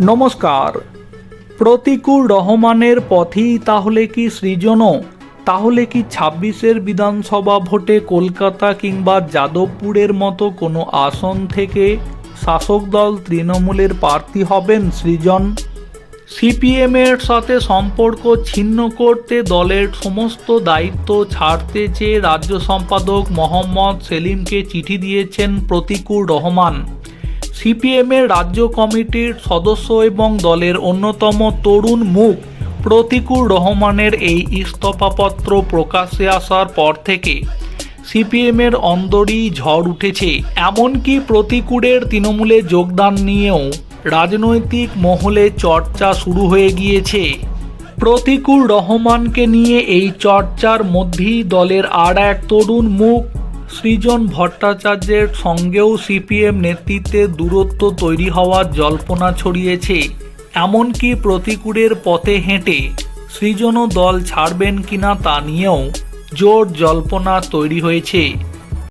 নমস্কার। প্রতিকূল রহমানের পথেই তাহলে কি সৃজনও তাহলে কি ছাব্বিশের বিধানসভা ভোটে কলকাতা কিংবা যাদবপুরের মতো কোনো আসন থেকে শাসক দল তৃণমূলের প্রার্থী হবেন সৃজন? সিপিএমের সাথে সম্পর্ক ছিন্ন করতে দলের সমস্ত দায়িত্ব ছাড়তে চেয়ে রাজ্য সম্পাদক মোহাম্মদ সেলিমকে চিঠি দিয়েছেন প্রতিকূল রহমান। সিপিএমের রাজ্য কমিটির সদস্য এবং দলের অন্যতম তরুণ মুখ প্রতিকূল রহমানের এই ইস্তফাপত্র প্রকাশ্যে আসার পর থেকে সিপিএমের অন্দরই ঝড় উঠেছে। এমনকি প্রতিকূলের তৃণমূলে যোগদান নিয়েও রাজনৈতিক মহলে চর্চা শুরু হয়ে গিয়েছে। প্রতিকূল রহমানকে নিয়ে এই চর্চার মধ্যেই দলের আর এক তরুণ মুখ সৃজন ভট্টাচার্যের সঙ্গেও সিপিএম নেতৃত্বে দূরত্ব তৈরি হওয়ার জল্পনা ছড়িয়েছে। এমনকি প্রতিকূলের পথে হেঁটে সৃজনও দল ছাড়বেন কিনা তা নিয়েও জোর জল্পনা তৈরি হয়েছে।